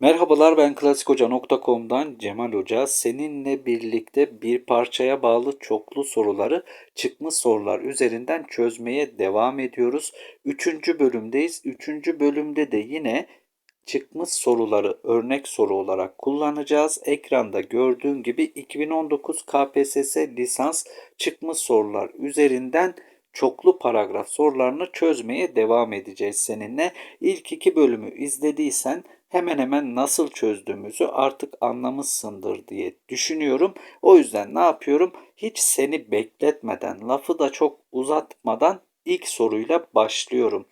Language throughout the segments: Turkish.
Merhabalar ben klasikhoca.com'dan Cemal Hoca. Seninle birlikte bir parçaya bağlı çoklu soruları çıkmış sorular üzerinden çözmeye devam ediyoruz. Üçüncü bölümdeyiz. Üçüncü bölümde de yine çıkmış soruları örnek soru olarak kullanacağız. Ekranda gördüğün gibi 2019 KPSS lisans çıkmış sorular üzerinden çoklu paragraf sorularını çözmeye devam edeceğiz seninle. İlk iki bölümü izlediysen hemen hemen nasıl çözdüğümüzü artık anlamışsındır diye düşünüyorum. O yüzden ne yapıyorum? Hiç seni bekletmeden, lafı da çok uzatmadan ilk soruyla başlıyorum.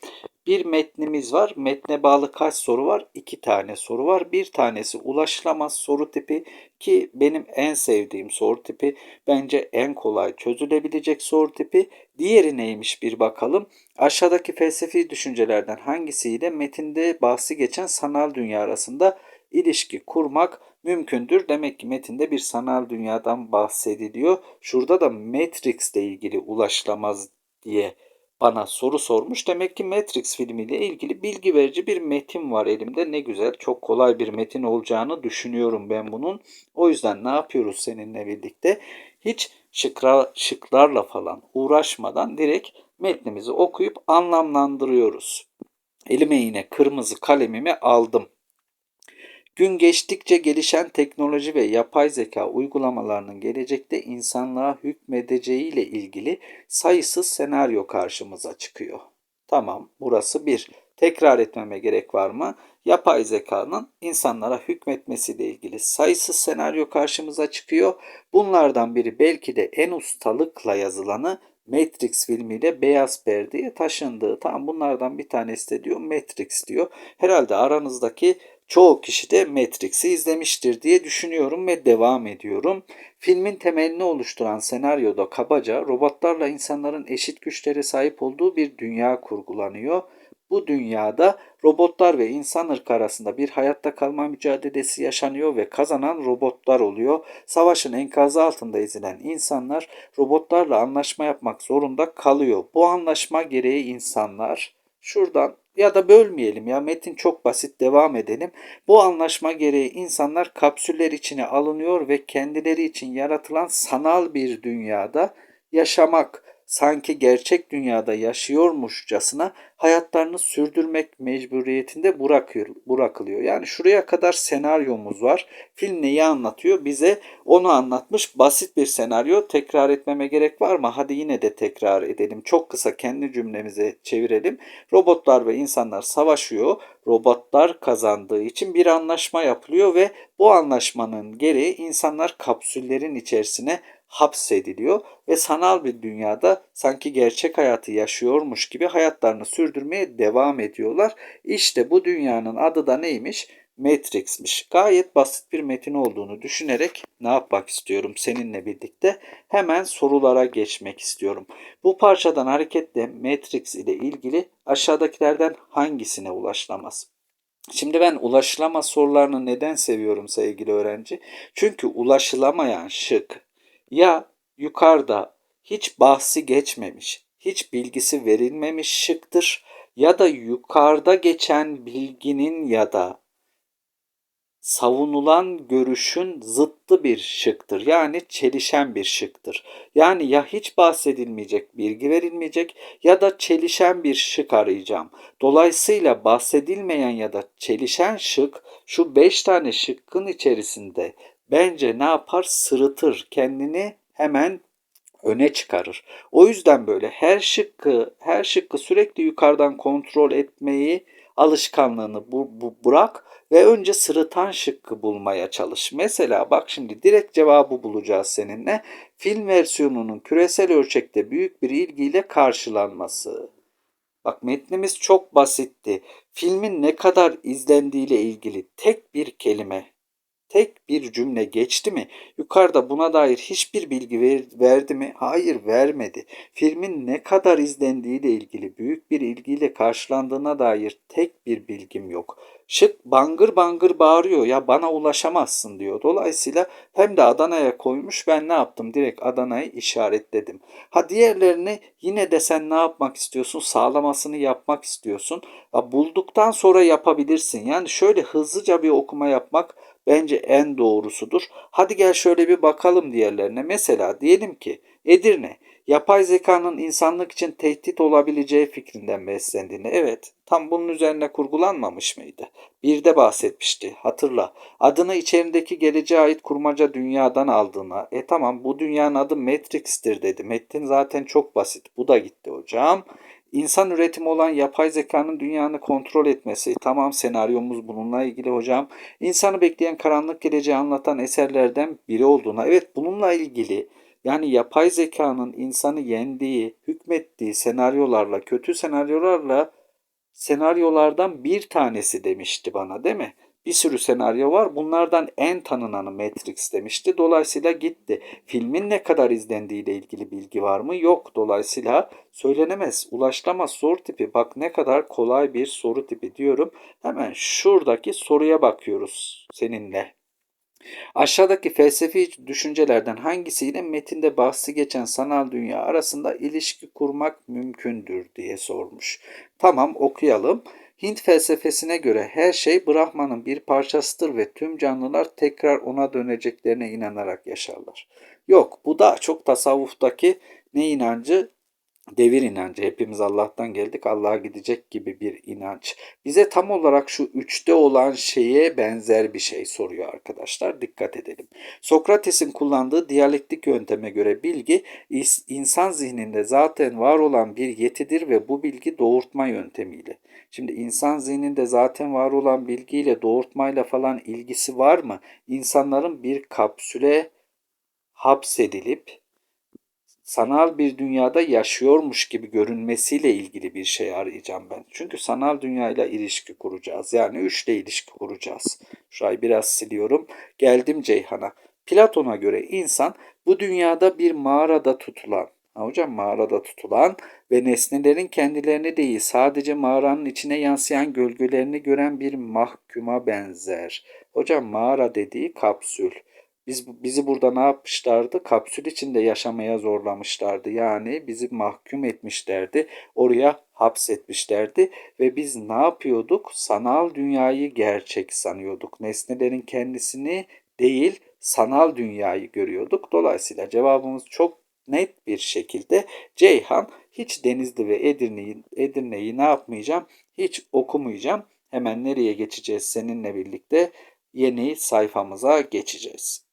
Bir metnimiz var. Metne bağlı kaç soru var? İki tane soru var. Bir tanesi ulaşılamaz soru tipi ki benim en sevdiğim soru tipi. Bence en kolay çözülebilecek soru tipi. Diğeri neymiş bir bakalım. Aşağıdaki felsefi düşüncelerden hangisiyle metinde bahsi geçen sanal dünya arasında ilişki kurmak mümkündür. Demek ki metinde bir sanal dünyadan bahsediliyor. Şurada da Matrix ile ilgili ulaşılamaz diye bana soru sormuş. Demek ki Matrix filmiyle ilgili bilgi verici bir metin var elimde. Ne güzel, çok kolay bir metin olacağını düşünüyorum ben bunun. O yüzden ne yapıyoruz seninle birlikte? Hiç şıkra, şıklarla falan uğraşmadan direkt metnimizi okuyup anlamlandırıyoruz. Elime yine kırmızı kalemimi aldım. Gün geçtikçe gelişen teknoloji ve yapay zeka uygulamalarının gelecekte insanlığa hükmedeceği ile ilgili sayısız senaryo karşımıza çıkıyor. Tamam, burası bir. Tekrar etmeme gerek var mı? Yapay zekanın insanlara hükmetmesiyle ilgili sayısız senaryo karşımıza çıkıyor. Bunlardan biri belki de en ustalıkla yazılanı Matrix filmiyle beyaz perdeye taşındığı. Tamam bunlardan bir tanesi de diyor Matrix diyor. Herhalde aranızdaki çoğu kişi de Matrix'i izlemiştir diye düşünüyorum ve devam ediyorum. Filmin temelini oluşturan senaryoda kabaca robotlarla insanların eşit güçlere sahip olduğu bir dünya kurgulanıyor. Bu dünyada robotlar ve insan ırkı arasında bir hayatta kalma mücadelesi yaşanıyor ve kazanan robotlar oluyor. Savaşın enkazı altında ezilen insanlar robotlarla anlaşma yapmak zorunda kalıyor. Bu anlaşma gereği insanlar şuradan ya da bölmeyelim ya metin çok basit devam edelim. Bu anlaşma gereği insanlar kapsüller içine alınıyor ve kendileri için yaratılan sanal bir dünyada yaşamak sanki gerçek dünyada yaşıyormuşçasına hayatlarını sürdürmek mecburiyetinde bırakıyor, bırakılıyor. Yani şuraya kadar senaryomuz var. Film neyi anlatıyor? Bize onu anlatmış basit bir senaryo. Tekrar etmeme gerek var mı? Hadi yine de tekrar edelim. Çok kısa kendi cümlemize çevirelim. Robotlar ve insanlar savaşıyor. Robotlar kazandığı için bir anlaşma yapılıyor ve bu anlaşmanın gereği insanlar kapsüllerin içerisine hapsediliyor ve sanal bir dünyada sanki gerçek hayatı yaşıyormuş gibi hayatlarını sürdürmeye devam ediyorlar. İşte bu dünyanın adı da neymiş? Matrix'miş. Gayet basit bir metin olduğunu düşünerek ne yapmak istiyorum seninle birlikte? Hemen sorulara geçmek istiyorum. Bu parçadan hareketle Matrix ile ilgili aşağıdakilerden hangisine ulaşılamaz? Şimdi ben ulaşılamaz sorularını neden seviyorum sevgili öğrenci? Çünkü ulaşılamayan şık ya yukarıda hiç bahsi geçmemiş, hiç bilgisi verilmemiş şıktır ya da yukarıda geçen bilginin ya da savunulan görüşün zıttı bir şıktır. Yani çelişen bir şıktır. Yani ya hiç bahsedilmeyecek, bilgi verilmeyecek ya da çelişen bir şık arayacağım. Dolayısıyla bahsedilmeyen ya da çelişen şık şu beş tane şıkkın içerisinde bence ne yapar? Sırıtır. Kendini hemen öne çıkarır. O yüzden böyle her şıkkı her şıkkı sürekli yukarıdan kontrol etmeyi alışkanlığını bu, bu bırak ve önce sırıtan şıkkı bulmaya çalış. Mesela bak şimdi direkt cevabı bulacağız seninle. Film versiyonunun küresel ölçekte büyük bir ilgiyle karşılanması. Bak metnimiz çok basitti. Filmin ne kadar izlendiğiyle ilgili tek bir kelime tek bir cümle geçti mi? Yukarıda buna dair hiçbir bilgi ver, verdi mi? Hayır vermedi. Filmin ne kadar izlendiğiyle ilgili büyük bir ilgiyle karşılandığına dair tek bir bilgim yok. Şık bangır bangır bağırıyor ya bana ulaşamazsın diyor. Dolayısıyla hem de Adana'ya koymuş ben ne yaptım? Direkt Adana'yı işaretledim. Ha diğerlerini yine de sen ne yapmak istiyorsun? Sağlamasını yapmak istiyorsun. Ha, bulduktan sonra yapabilirsin. Yani şöyle hızlıca bir okuma yapmak bence en doğrusudur. Hadi gel şöyle bir bakalım diğerlerine. Mesela diyelim ki Edirne yapay zekanın insanlık için tehdit olabileceği fikrinden beslendiğini. Evet, tam bunun üzerine kurgulanmamış mıydı? Bir de bahsetmişti, hatırla. Adını içerideki geleceğe ait kurmaca dünyadan aldığına. E tamam bu dünyanın adı Matrix'tir dedi. Metin zaten çok basit. Bu da gitti hocam. İnsan üretimi olan yapay zekanın dünyanı kontrol etmesi. Tamam senaryomuz bununla ilgili hocam. İnsanı bekleyen karanlık geleceği anlatan eserlerden biri olduğuna. Evet bununla ilgili yani yapay zekanın insanı yendiği, hükmettiği senaryolarla, kötü senaryolarla senaryolardan bir tanesi demişti bana değil mi? Bir sürü senaryo var. Bunlardan en tanınanı Matrix demişti. Dolayısıyla gitti. Filmin ne kadar izlendiği ile ilgili bilgi var mı? Yok. Dolayısıyla söylenemez. Ulaşılamaz soru tipi. Bak ne kadar kolay bir soru tipi diyorum. Hemen şuradaki soruya bakıyoruz seninle. Aşağıdaki felsefi düşüncelerden hangisiyle metinde bahsi geçen sanal dünya arasında ilişki kurmak mümkündür diye sormuş. Tamam okuyalım. Hint felsefesine göre her şey Brahman'ın bir parçasıdır ve tüm canlılar tekrar ona döneceklerine inanarak yaşarlar. Yok bu da çok tasavvuftaki ne inancı? Devir inancı. Hepimiz Allah'tan geldik, Allah'a gidecek gibi bir inanç. Bize tam olarak şu üçte olan şeye benzer bir şey soruyor arkadaşlar. Dikkat edelim. Sokrates'in kullandığı diyalektik yönteme göre bilgi insan zihninde zaten var olan bir yetidir ve bu bilgi doğurtma yöntemiyle. Şimdi insan zihninde zaten var olan bilgiyle doğurtmayla falan ilgisi var mı? İnsanların bir kapsüle hapsedilip sanal bir dünyada yaşıyormuş gibi görünmesiyle ilgili bir şey arayacağım ben. Çünkü sanal dünyayla ilişki kuracağız. Yani üçle ilişki kuracağız. Şurayı biraz siliyorum. Geldim Ceyhan'a. Platon'a göre insan bu dünyada bir mağarada tutulan, ha hocam mağarada tutulan ve nesnelerin kendilerini değil sadece mağaranın içine yansıyan gölgelerini gören bir mahkuma benzer. Hocam mağara dediği kapsül. Biz, bizi burada ne yapmışlardı? Kapsül içinde yaşamaya zorlamışlardı. Yani bizi mahkum etmişlerdi. Oraya hapsetmişlerdi ve biz ne yapıyorduk? Sanal dünyayı gerçek sanıyorduk. Nesnelerin kendisini değil, sanal dünyayı görüyorduk. Dolayısıyla cevabımız çok net bir şekilde Ceyhan hiç Denizli ve Edirne'yi Edirne'yi ne yapmayacağım? Hiç okumayacağım. Hemen nereye geçeceğiz seninle birlikte? Yeni sayfamıza geçeceğiz.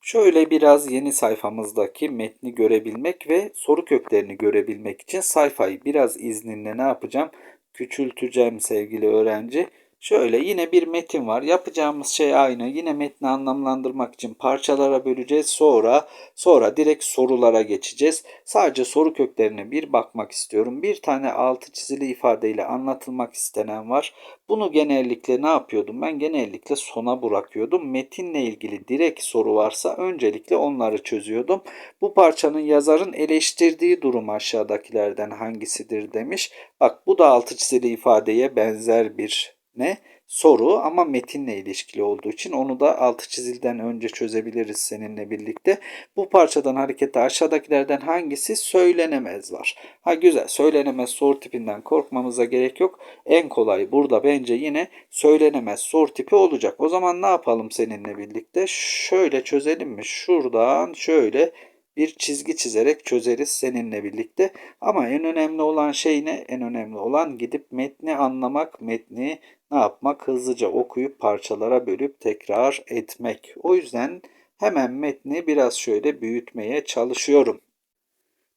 Şöyle biraz yeni sayfamızdaki metni görebilmek ve soru köklerini görebilmek için sayfayı biraz izninle ne yapacağım? Küçülteceğim sevgili öğrenci. Şöyle yine bir metin var. Yapacağımız şey aynı. Yine metni anlamlandırmak için parçalara böleceğiz. Sonra sonra direkt sorulara geçeceğiz. Sadece soru köklerine bir bakmak istiyorum. Bir tane altı çizili ifadeyle anlatılmak istenen var. Bunu genellikle ne yapıyordum? Ben genellikle sona bırakıyordum. Metinle ilgili direkt soru varsa öncelikle onları çözüyordum. Bu parçanın yazarın eleştirdiği durum aşağıdakilerden hangisidir demiş. Bak bu da altı çizili ifadeye benzer bir ne? Soru ama metinle ilişkili olduğu için onu da altı çizilden önce çözebiliriz seninle birlikte. Bu parçadan hareketle aşağıdakilerden hangisi söylenemez var. Ha güzel söylenemez soru tipinden korkmamıza gerek yok. En kolay burada bence yine söylenemez soru tipi olacak. O zaman ne yapalım seninle birlikte? Şöyle çözelim mi? Şuradan şöyle bir çizgi çizerek çözeriz seninle birlikte. Ama en önemli olan şey ne? En önemli olan gidip metni anlamak, metni ne yapmak? Hızlıca okuyup parçalara bölüp tekrar etmek. O yüzden hemen metni biraz şöyle büyütmeye çalışıyorum.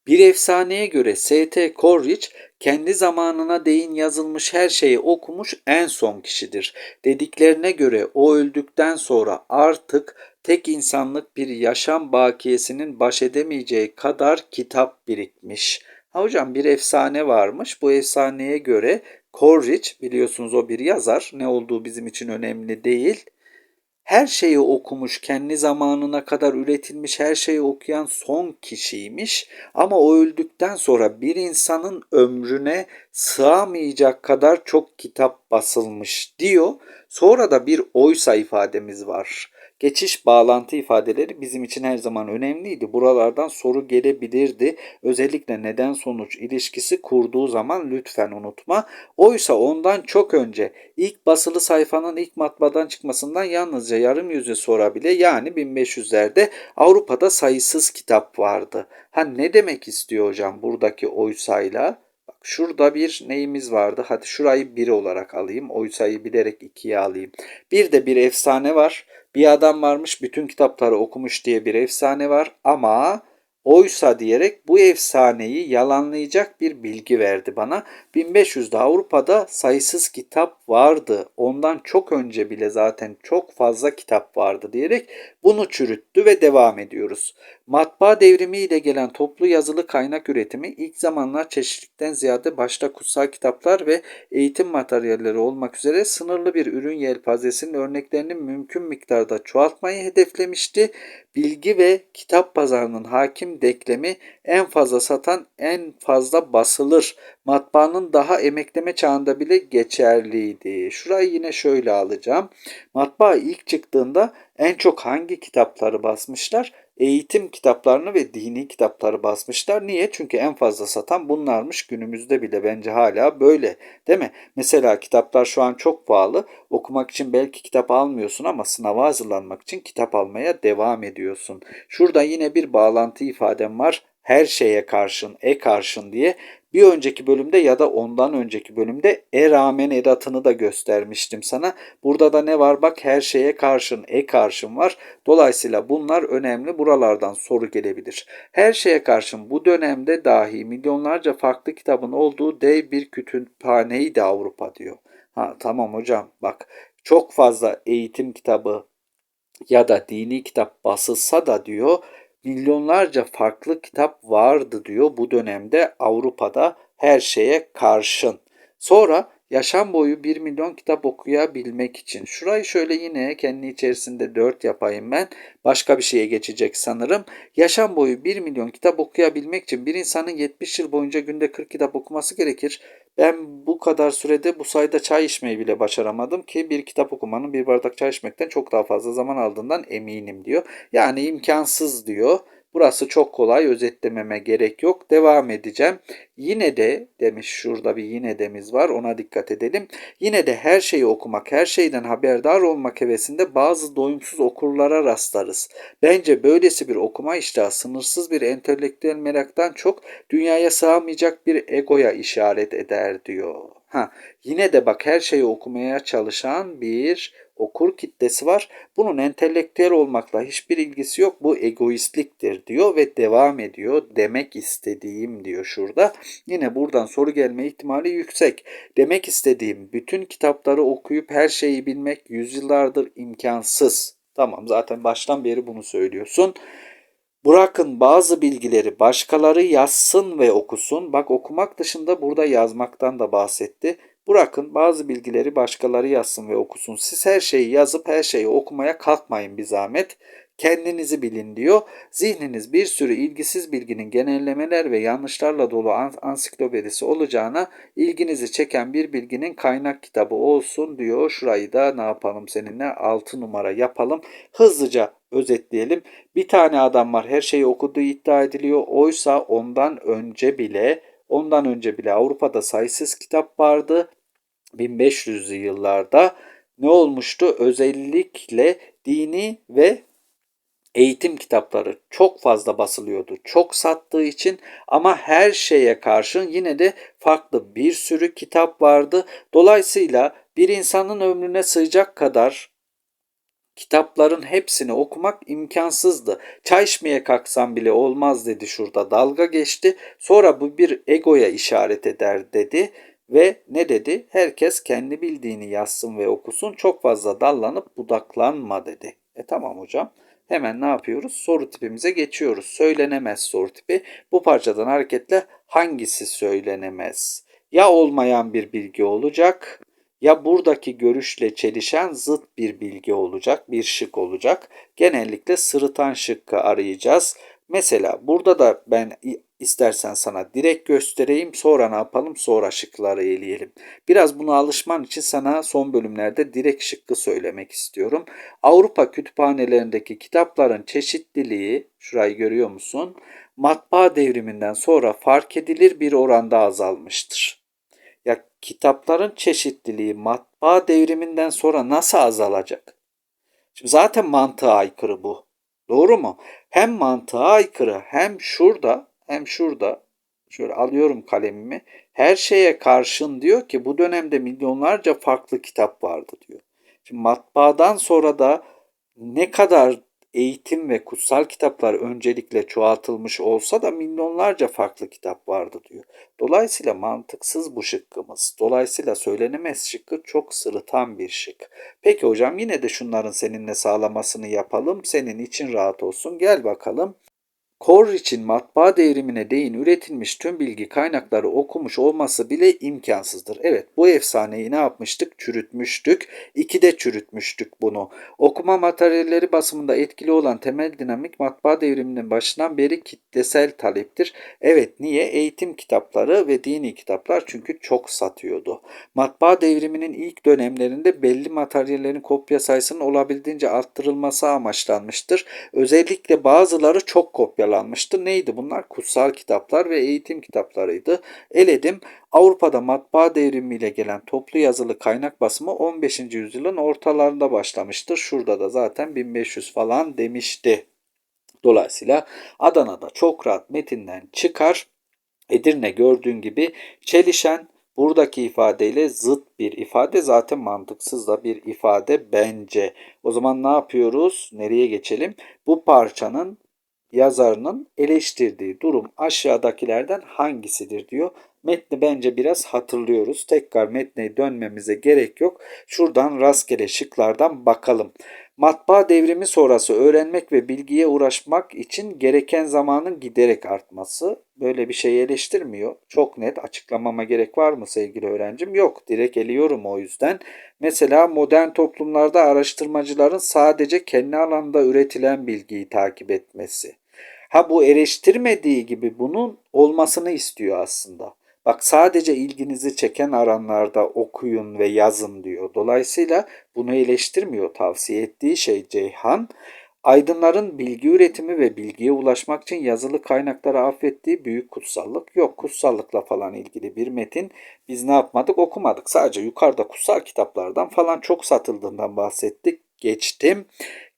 Bir efsaneye göre S.T. Coleridge kendi zamanına değin yazılmış her şeyi okumuş en son kişidir. Dediklerine göre o öldükten sonra artık tek insanlık bir yaşam bakiyesinin baş edemeyeceği kadar kitap birikmiş. Ha hocam bir efsane varmış. Bu efsaneye göre Coleridge biliyorsunuz o bir yazar. Ne olduğu bizim için önemli değil. Her şeyi okumuş, kendi zamanına kadar üretilmiş her şeyi okuyan son kişiymiş. Ama o öldükten sonra bir insanın ömrüne sığamayacak kadar çok kitap basılmış diyor. Sonra da bir oysa ifademiz var. Geçiş bağlantı ifadeleri bizim için her zaman önemliydi. Buralardan soru gelebilirdi. Özellikle neden sonuç ilişkisi kurduğu zaman lütfen unutma. Oysa ondan çok önce ilk basılı sayfanın ilk matbaadan çıkmasından yalnızca yarım yüzyıl sonra bile yani 1500'lerde Avrupa'da sayısız kitap vardı. Ha ne demek istiyor hocam buradaki oysayla? Bak şurada bir neyimiz vardı? Hadi şurayı 1 olarak alayım. Oysayı bilerek 2'ye alayım. Bir de bir efsane var. Bir adam varmış bütün kitapları okumuş diye bir efsane var ama oysa diyerek bu efsaneyi yalanlayacak bir bilgi verdi bana. 1500'de Avrupa'da sayısız kitap vardı. Ondan çok önce bile zaten çok fazla kitap vardı diyerek bunu çürüttü ve devam ediyoruz. Matbaa devrimiyle gelen toplu yazılı kaynak üretimi ilk zamanlar çeşitlikten ziyade başta kutsal kitaplar ve eğitim materyalleri olmak üzere sınırlı bir ürün yelpazesinin örneklerini mümkün miktarda çoğaltmayı hedeflemişti. Bilgi ve kitap pazarının hakim deklemi en fazla satan en fazla basılır. Matbaanın daha emekleme çağında bile geçerliydi. Şurayı yine şöyle alacağım. Matbaa ilk çıktığında en çok hangi kitapları basmışlar? Eğitim kitaplarını ve dini kitapları basmışlar. Niye? Çünkü en fazla satan bunlarmış. Günümüzde bile bence hala böyle. Değil mi? Mesela kitaplar şu an çok pahalı. Okumak için belki kitap almıyorsun ama sınava hazırlanmak için kitap almaya devam ediyorsun. Şurada yine bir bağlantı ifadem var her şeye karşın, e karşın diye bir önceki bölümde ya da ondan önceki bölümde e rağmen edatını da göstermiştim sana. Burada da ne var? Bak her şeye karşın, e karşın var. Dolayısıyla bunlar önemli. Buralardan soru gelebilir. Her şeye karşın bu dönemde dahi milyonlarca farklı kitabın olduğu dev bir kütüphaneydi Avrupa diyor. Ha tamam hocam bak çok fazla eğitim kitabı ya da dini kitap basılsa da diyor milyonlarca farklı kitap vardı diyor bu dönemde Avrupa'da her şeye karşın. Sonra yaşam boyu 1 milyon kitap okuyabilmek için. Şurayı şöyle yine kendi içerisinde 4 yapayım ben. Başka bir şeye geçecek sanırım. Yaşam boyu 1 milyon kitap okuyabilmek için bir insanın 70 yıl boyunca günde 40 kitap okuması gerekir. Ben bu kadar sürede bu sayıda çay içmeyi bile başaramadım ki bir kitap okumanın bir bardak çay içmekten çok daha fazla zaman aldığından eminim diyor. Yani imkansız diyor. Burası çok kolay özetlememe gerek yok. Devam edeceğim. Yine de demiş şurada bir yine demiz var ona dikkat edelim. Yine de her şeyi okumak, her şeyden haberdar olmak hevesinde bazı doyumsuz okurlara rastlarız. Bence böylesi bir okuma iştahı sınırsız bir entelektüel meraktan çok dünyaya sığamayacak bir egoya işaret eder diyor. Ha, yine de bak her şeyi okumaya çalışan bir okur kitlesi var. Bunun entelektüel olmakla hiçbir ilgisi yok. Bu egoistliktir diyor ve devam ediyor. Demek istediğim diyor şurada. Yine buradan soru gelme ihtimali yüksek. Demek istediğim bütün kitapları okuyup her şeyi bilmek yüzyıllardır imkansız. Tamam zaten baştan beri bunu söylüyorsun. Bırakın bazı bilgileri başkaları yazsın ve okusun. Bak okumak dışında burada yazmaktan da bahsetti. Bırakın bazı bilgileri başkaları yazsın ve okusun. Siz her şeyi yazıp her şeyi okumaya kalkmayın bir zahmet. Kendinizi bilin diyor. Zihniniz bir sürü ilgisiz bilginin genellemeler ve yanlışlarla dolu ansiklopedisi olacağına ilginizi çeken bir bilginin kaynak kitabı olsun diyor. Şurayı da ne yapalım seninle 6 numara yapalım. Hızlıca özetleyelim. Bir tane adam var her şeyi okuduğu iddia ediliyor. Oysa ondan önce bile ondan önce bile Avrupa'da sayısız kitap vardı. 1500'lü yıllarda ne olmuştu? Özellikle dini ve eğitim kitapları çok fazla basılıyordu. Çok sattığı için ama her şeye karşın yine de farklı bir sürü kitap vardı. Dolayısıyla bir insanın ömrüne sığacak kadar kitapların hepsini okumak imkansızdı. Çay içmeye kalksam bile olmaz dedi şurada dalga geçti. Sonra bu bir egoya işaret eder dedi ve ne dedi? Herkes kendi bildiğini yazsın ve okusun. Çok fazla dallanıp budaklanma dedi. E tamam hocam. Hemen ne yapıyoruz? Soru tipimize geçiyoruz. Söylenemez soru tipi. Bu parçadan hareketle hangisi söylenemez? Ya olmayan bir bilgi olacak ya buradaki görüşle çelişen zıt bir bilgi olacak, bir şık olacak. Genellikle sırıtan şıkkı arayacağız. Mesela burada da ben istersen sana direkt göstereyim sonra ne yapalım sonra şıkları eleyelim. Biraz buna alışman için sana son bölümlerde direkt şıkkı söylemek istiyorum. Avrupa kütüphanelerindeki kitapların çeşitliliği şurayı görüyor musun? Matbaa devriminden sonra fark edilir bir oranda azalmıştır. Kitapların çeşitliliği matbaa devriminden sonra nasıl azalacak? Şimdi zaten mantığa aykırı bu. Doğru mu? Hem mantığa aykırı hem şurada hem şurada şöyle alıyorum kalemimi. Her şeye karşın diyor ki bu dönemde milyonlarca farklı kitap vardı diyor. Şimdi matbaadan sonra da ne kadar eğitim ve kutsal kitaplar öncelikle çoğaltılmış olsa da milyonlarca farklı kitap vardı diyor. Dolayısıyla mantıksız bu şıkkımız. Dolayısıyla söylenemez şıkkı çok sırıtan bir şık. Peki hocam yine de şunların seninle sağlamasını yapalım. Senin için rahat olsun. Gel bakalım. Corrich'in matbaa devrimine değin üretilmiş tüm bilgi kaynakları okumuş olması bile imkansızdır. Evet bu efsaneyi ne yapmıştık? Çürütmüştük. İki de çürütmüştük bunu. Okuma materyalleri basımında etkili olan temel dinamik matbaa devriminin başından beri kitlesel taleptir. Evet niye? Eğitim kitapları ve dini kitaplar çünkü çok satıyordu. Matbaa devriminin ilk dönemlerinde belli materyallerin kopya sayısının olabildiğince arttırılması amaçlanmıştır. Özellikle bazıları çok kopyalanmıştır kopyalanmıştı. Neydi bunlar? Kutsal kitaplar ve eğitim kitaplarıydı. Eledim. Avrupa'da matbaa devrimiyle gelen toplu yazılı kaynak basımı 15. yüzyılın ortalarında başlamıştır. Şurada da zaten 1500 falan demişti. Dolayısıyla Adana'da çok rahat metinden çıkar. Edirne gördüğün gibi çelişen buradaki ifadeyle zıt bir ifade zaten mantıksız da bir ifade bence. O zaman ne yapıyoruz? Nereye geçelim? Bu parçanın yazarının eleştirdiği durum aşağıdakilerden hangisidir diyor. Metni bence biraz hatırlıyoruz. Tekrar metne dönmemize gerek yok. Şuradan rastgele şıklardan bakalım. Matbaa devrimi sonrası öğrenmek ve bilgiye uğraşmak için gereken zamanın giderek artması böyle bir şey eleştirmiyor. Çok net açıklamama gerek var mı sevgili öğrencim? Yok. Direkt eliyorum o yüzden. Mesela modern toplumlarda araştırmacıların sadece kendi alanda üretilen bilgiyi takip etmesi. Ha bu eleştirmediği gibi bunun olmasını istiyor aslında. Bak sadece ilginizi çeken aranlarda okuyun ve yazın diyor. Dolayısıyla bunu eleştirmiyor. Tavsiye ettiği şey Ceyhan. Aydınların bilgi üretimi ve bilgiye ulaşmak için yazılı kaynaklara affettiği büyük kutsallık yok. Kutsallıkla falan ilgili bir metin biz ne yapmadık okumadık. Sadece yukarıda kutsal kitaplardan falan çok satıldığından bahsettik. Geçtim.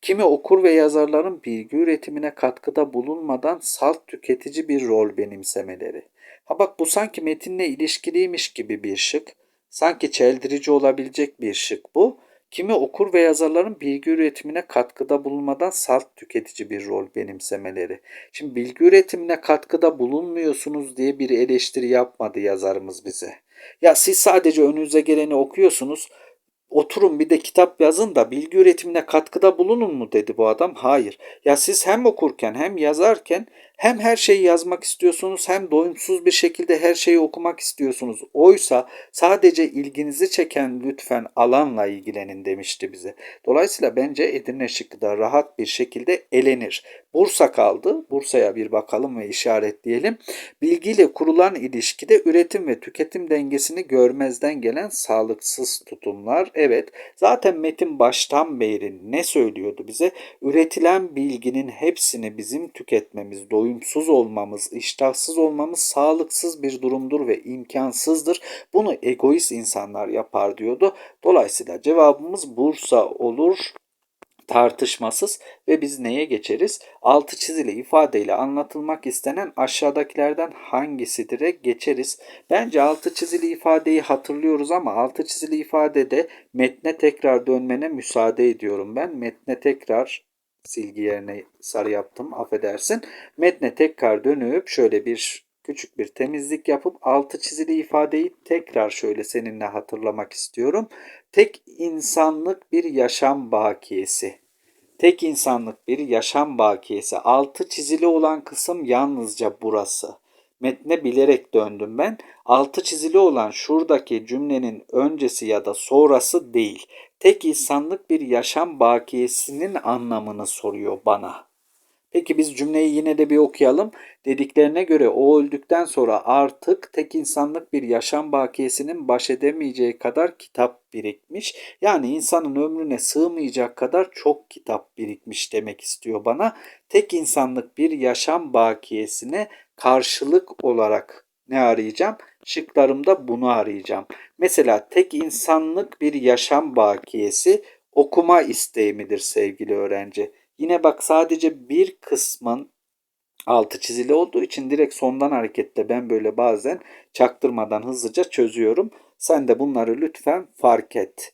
Kimi okur ve yazarların bilgi üretimine katkıda bulunmadan salt tüketici bir rol benimsemeleri. Ha bak bu sanki metinle ilişkiliymiş gibi bir şık. Sanki çeldirici olabilecek bir şık bu. Kimi okur ve yazarların bilgi üretimine katkıda bulunmadan salt tüketici bir rol benimsemeleri. Şimdi bilgi üretimine katkıda bulunmuyorsunuz diye bir eleştiri yapmadı yazarımız bize. Ya siz sadece önünüze geleni okuyorsunuz oturun bir de kitap yazın da bilgi üretimine katkıda bulunun mu dedi bu adam. Hayır. Ya siz hem okurken hem yazarken hem her şeyi yazmak istiyorsunuz hem doyumsuz bir şekilde her şeyi okumak istiyorsunuz. Oysa sadece ilginizi çeken lütfen alanla ilgilenin demişti bize. Dolayısıyla bence Edirne şıkkı da rahat bir şekilde elenir. Bursa kaldı. Bursa'ya bir bakalım ve işaretleyelim. Bilgiyle kurulan ilişkide üretim ve tüketim dengesini görmezden gelen sağlıksız tutumlar. Evet zaten metin baştan beri ne söylüyordu bize? Üretilen bilginin hepsini bizim tüketmemiz, doyumsuz olmamız, iştahsız olmamız sağlıksız bir durumdur ve imkansızdır. Bunu egoist insanlar yapar diyordu. Dolayısıyla cevabımız Bursa olur tartışmasız ve biz neye geçeriz? Altı çizili ifadeyle anlatılmak istenen aşağıdakilerden hangisidir'e geçeriz. Bence altı çizili ifadeyi hatırlıyoruz ama altı çizili ifadede metne tekrar dönmene müsaade ediyorum ben. Metne tekrar silgi yerine sarı yaptım affedersin. Metne tekrar dönüp şöyle bir küçük bir temizlik yapıp altı çizili ifadeyi tekrar şöyle seninle hatırlamak istiyorum. Tek insanlık bir yaşam bakiyesi. Tek insanlık bir yaşam bakiyesi. Altı çizili olan kısım yalnızca burası. metne bilerek döndüm ben. Altı çizili olan şuradaki cümlenin öncesi ya da sonrası değil. Tek insanlık bir yaşam bakiyesinin anlamını soruyor bana. Peki biz cümleyi yine de bir okuyalım. Dediklerine göre o öldükten sonra artık tek insanlık bir yaşam bakiyesinin baş edemeyeceği kadar kitap birikmiş. Yani insanın ömrüne sığmayacak kadar çok kitap birikmiş demek istiyor bana. Tek insanlık bir yaşam bakiyesine karşılık olarak ne arayacağım? Şıklarımda bunu arayacağım. Mesela tek insanlık bir yaşam bakiyesi okuma isteği midir sevgili öğrenci? Yine bak sadece bir kısmın altı çizili olduğu için direkt sondan hareketle ben böyle bazen çaktırmadan hızlıca çözüyorum. Sen de bunları lütfen fark et.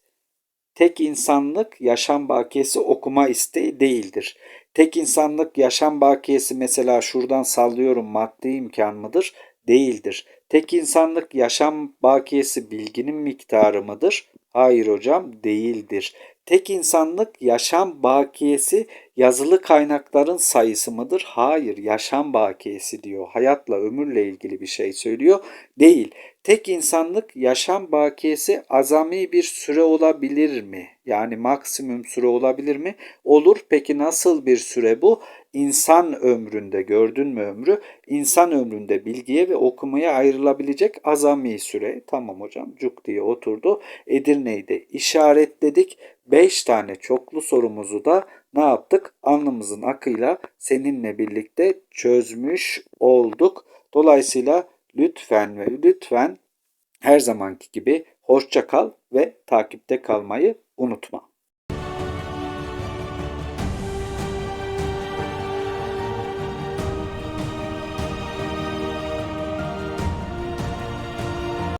Tek insanlık yaşam bakiyesi okuma isteği değildir. Tek insanlık yaşam bakiyesi mesela şuradan sallıyorum maddi imkan mıdır? Değildir. Tek insanlık yaşam bakiyesi bilginin miktarı mıdır? Hayır hocam değildir. Tek insanlık yaşam bakiyesi yazılı kaynakların sayısı mıdır? Hayır, yaşam bakiyesi diyor. Hayatla, ömürle ilgili bir şey söylüyor. Değil. Tek insanlık yaşam bakiyesi azami bir süre olabilir mi? Yani maksimum süre olabilir mi? Olur. Peki nasıl bir süre bu? İnsan ömründe gördün mü ömrü? İnsan ömründe bilgiye ve okumaya ayrılabilecek azami süre. Tamam hocam cuk diye oturdu. Edirne'yi de işaretledik. 5 tane çoklu sorumuzu da ne yaptık? Alnımızın akıyla seninle birlikte çözmüş olduk. Dolayısıyla lütfen ve lütfen her zamanki gibi hoşça kal ve takipte kalmayı unutma.